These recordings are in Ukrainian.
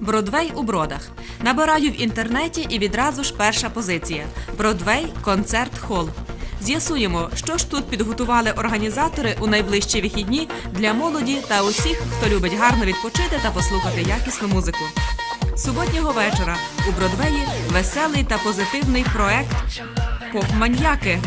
Бродвей у бродах. Набираю в інтернеті і відразу ж перша позиція: Бродвей концерт хол. З'ясуємо, що ж тут підготували організатори у найближчі вихідні для молоді та усіх, хто любить гарно відпочити та послухати якісну музику. Суботнього вечора у Бродвеї веселий та позитивний проект Поп-маньяки.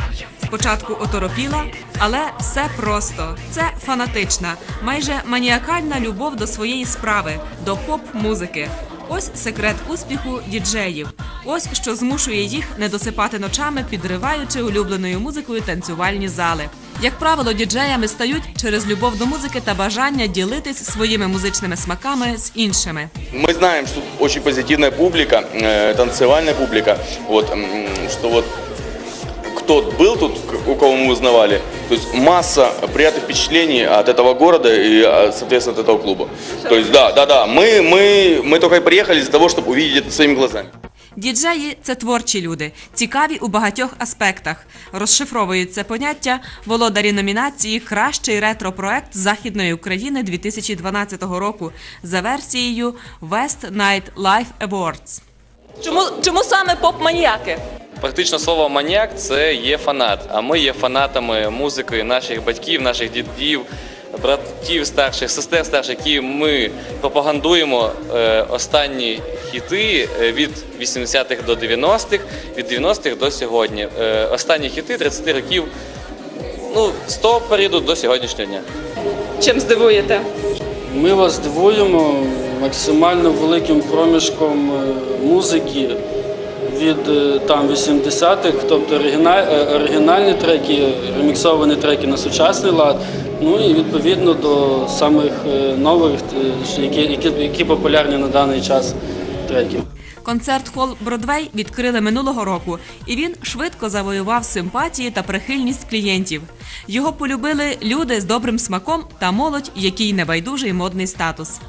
Спочатку оторопіла, але все просто. Це фанатична, майже маніакальна любов до своєї справи, до поп-музики. Ось секрет успіху діджеїв. Ось що змушує їх не досипати ночами, підриваючи улюбленою музикою танцювальні зали. Як правило, діджеями стають через любов до музики та бажання ділитись своїми музичними смаками з іншими. Мы знаем, что очень позитивная публика, э, танцевальная публика, вот, м, что вот кто был тут, к- у кого мы узнавали, то есть масса приятных впечатлений от этого города и, а, соответственно, от этого клуба. То есть, да, да, да, мы, мы, мы только и приехали из-за того, чтобы увидеть это своими глазами. Діджеї це творчі люди, цікаві у багатьох аспектах. Розшифровують це поняття володарі номінації Кращий ретро-проект Західної України 2012 року за версією West Night Live Awards. Чому, чому саме поп-маніяки? Практично слово маніяк це є фанат. А ми є фанатами музики наших батьків, наших дідів, братів старших, сестер старших, які ми пропагандуємо е, останні хіти е, від 80-х до 90-х, від 90-х до сьогодні. Е, останні хіти 30 років, ну, з того періоду до сьогоднішнього дня. Чим здивуєте? Ми вас дивуємо максимально великим проміжком музики від е, там 80-х, тобто е, оригінальні треки, реміксовані треки на сучасний лад. Ну і відповідно до самих е, нових, які, які, які популярні на даний час треків. Концерт хол Бродвей відкрили минулого року, і він швидко завоював симпатії та прихильність клієнтів. Його полюбили люди з добрим смаком та молодь, який небайдужий модний статус.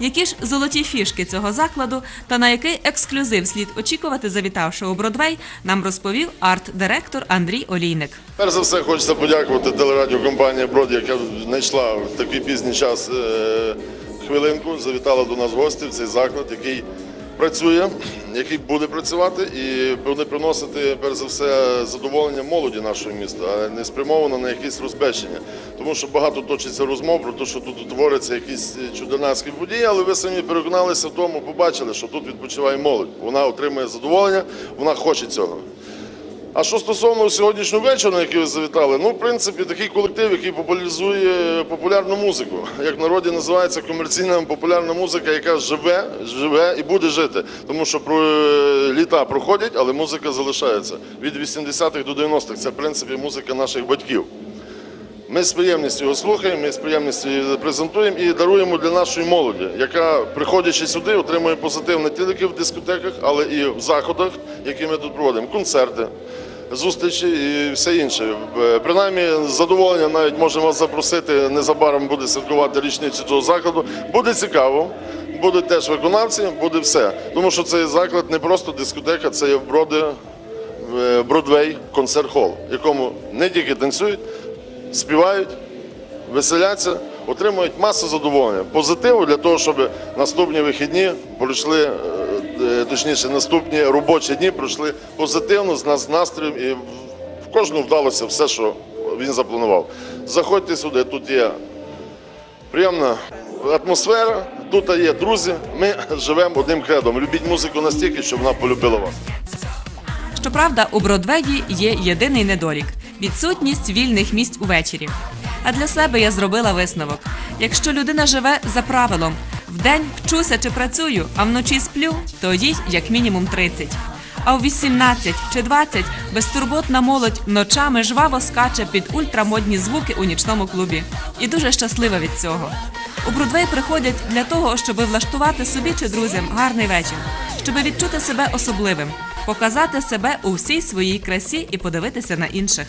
Які ж золоті фішки цього закладу та на який ексклюзив слід очікувати, завітавши у Бродвей, нам розповів арт-директор Андрій Олійник. Перш за все, хочеться подякувати телерадіокомпанії Брод, яка знайшла в такий пізній час е, хвилинку, завітала до нас в в цей заклад, який працює, який буде працювати і буде приносити перш за все задоволення молоді нашого міста, а не спрямовано на якісь розбещення. Тому що багато точиться розмов про те, що тут утворяться якісь чудернацькі події, але ви самі переконалися в тому, побачили, що тут відпочиває молодь. Вона отримує задоволення, вона хоче цього. А що стосовно сьогоднішнього вечора, на який ви завітали, ну, в принципі, такий колектив, який популяризує популярну музику. Як в народі називається комерційна популярна музика, яка живе, живе і буде жити. Тому що про е, літа проходять, але музика залишається. Від 80-х до 90-х це, в принципі, музика наших батьків. Ми з приємністю його слухаємо, ми з приємністю її презентуємо і даруємо для нашої молоді, яка, приходячи сюди, отримує позитив не тільки в дискотеках, але і в заходах, які ми тут проводимо. Концерти, зустрічі і все інше. Е, Принаймні, з задоволенням навіть можемо вас запросити. Незабаром буде святкувати річницю цього закладу. Буде цікаво. Будуть теж виконавці, буде все. Тому що цей заклад не просто дискотека, це є броди, е, Бродвей концерт-хол, в якому не тільки танцюють, співають, веселяться, отримують масу задоволення, позитиву для того, щоб наступні вихідні пройшли, е, точніше, наступні робочі дні пройшли позитивно з нас настроєм і в- кожному вдалося все, що він запланував. Заходьте сюди, тут є приємна атмосфера, тут є друзі. Ми живемо одним кредом. Любіть музику настільки, щоб вона полюбила вас. Щоправда, у Бродвеї є єдиний недолік відсутність вільних місць увечері. А для себе я зробила висновок: якщо людина живе за правилом вдень вчуся чи працюю, а вночі сплю, то їй як мінімум 30. А у 18 чи 20 безтурботна молодь ночами жваво скаче під ультрамодні звуки у нічному клубі. І дуже щаслива від цього. У Бродвей приходять для того, щоб влаштувати собі чи друзям гарний вечір, щоб відчути себе особливим, показати себе у всій своїй красі і подивитися на інших.